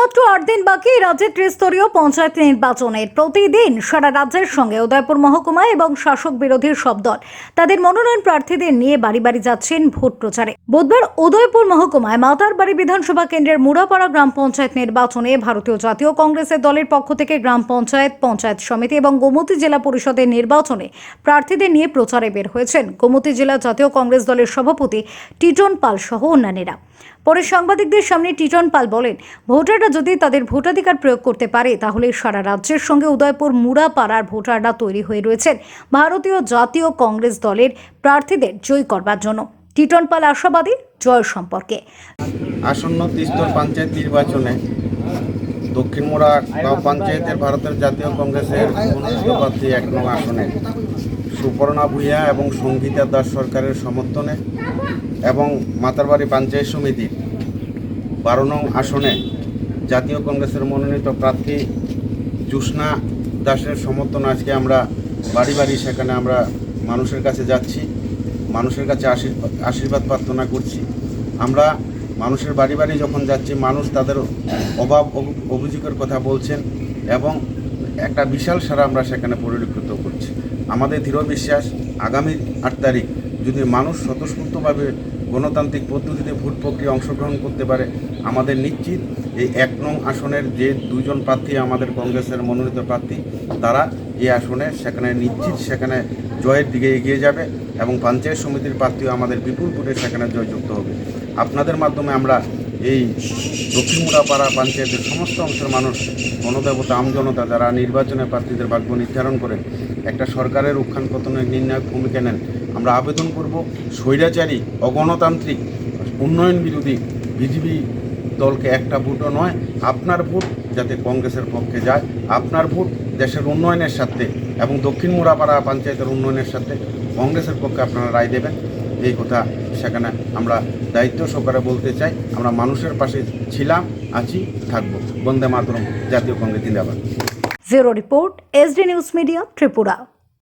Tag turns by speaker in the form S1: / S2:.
S1: মাত্র আট দিন বাকি রাজ্যের ত্রিস্তরীয় পঞ্চায়েত নির্বাচনের প্রতিদিন সারা রাজ্যের সঙ্গে উদয়পুর মহকুমা এবং শাসক বিরোধী সব দল তাদের মনোনয়ন প্রার্থীদের নিয়ে বাড়ি বাড়ি যাচ্ছেন ভোট প্রচারে। বুধবার উদয়পুর মহকুমায় মাতারবাড়ি বিধানসভা কেন্দ্রের মুড়াপাড়া গ্রাম পঞ্চায়েত নির্বাচনে ভারতীয় জাতীয় কংগ্রেসের দলের পক্ষ থেকে গ্রাম পঞ্চায়েত পঞ্চায়েত সমিতি এবং গোমতী জেলা পরিষদের নির্বাচনে প্রার্থীদের নিয়ে প্রচারে বের হয়েছেন। গোমতী জেলা জাতীয় কংগ্রেস দলের সভাপতি টিটন পাল সহ অন্যান্যরা। পরে সাংবাদিকদের সামনে টিটন পাল বলেন, ভোটাররা যদি তাদের ভোটাধিকার প্রয়োগ করতে পারে, তাহলে সারা রাজ্যের সঙ্গে উদয়পুর মুড়াপাড়ার ভোটাররা তৈরি হয়ে রয়েছেন ভারতীয় জাতীয় কংগ্রেস দলের প্রার্থীদের জয়ী করবার জন্য। টিটন পাল আশাবাদী, জয় সম্পর্কে।
S2: আসন্ন তিস্তর পঞ্চায়েত নির্বাচনে দক্ষিণ মোড়া পঞ্চায়েতের ভারতের জাতীয় কংগ্রেসের প্রার্থী এক নং আসনে। সুপর্ণা ভূঁইয়া এবং সঙ্গীতা দাস সরকারের সমর্থনে এবং মাতারবাড়ি পঞ্চায়েত সমিতির বারো নং আসনে জাতীয় কংগ্রেসের মনোনীত প্রার্থী জ্যোৎস্না দাসের সমর্থনে আজকে আমরা বাড়ি বাড়ি সেখানে আমরা মানুষের কাছে যাচ্ছি, মানুষের কাছে আশীর্বাদ আশীর্বাদ প্রার্থনা করছি। আমরা মানুষের বাড়ি বাড়ি যখন যাচ্ছি, মানুষ তাদের অভাব অভু- অভিযোগের কথা বলছেন এবং একটা বিশাল সারা আমরা সেখানে পরিলক্ষিত করছি। আমাদের দৃঢ় বিশ্বাস, আগামী আট তারিখ যদি মানুষ স্বতঃস্ফূর্তভাবে গণতান্ত্রিক পদ্ধতিতে ভোট প্রক্রিয়া অংশগ্রহণ করতে পারে, আমাদের নিশ্চিত এই এক নং আসনের যে দুজন প্রার্থী আমাদের কংগ্রেসের মনোনীত প্রার্থী, তারা এই আসনে সেখানে নিশ্চিত সেখানে জয়ের দিকে এগিয়ে যাবে এবং পঞ্চায়েত সমিতির প্রার্থীও আমাদের বিপুল ভোটে সেখানে জয়যুক্ত হবে। আপনাদের মাধ্যমে আমরা এই দক্ষিণ মুড়াপাড়া পঞ্চায়েতের সমস্ত অংশের মানুষ, গণদেবতা আমজনতা যারা নির্বাচনে প্রার্থীদের ভাগ্য নির্ধারণ করে একটা সরকারের উত্থান পতনের নির্ণায়ক ভূমিকা নেন, আমরা আবেদন করব স্বৈরাচারী, অগণতান্ত্রিক, উন্নয়ন বিরোধী বিজেপি দলকে একটা ভোটও নয়, আপনার ভোট যাতে কংগ্রেসের পক্ষে যায়, আপনার ভোট দেশের উন্নয়নের সাথে এবং দক্ষিণ মুড়াপাড়া পঞ্চায়েতের উন্নয়নের সাথে কংগ্রেসের পক্ষে আপনারা রায় দেবেন। এই কথা সেখানে আমরা দায়িত্ব সহকারে বলতে চাই। আমরা মানুষের পাশে ছিলাম, আছি, থাকব। বন্দে মাতরম, জাতীয় কংগ্রেস, জিন্দাবাদ।
S1: Zero report SD news media, Tripura.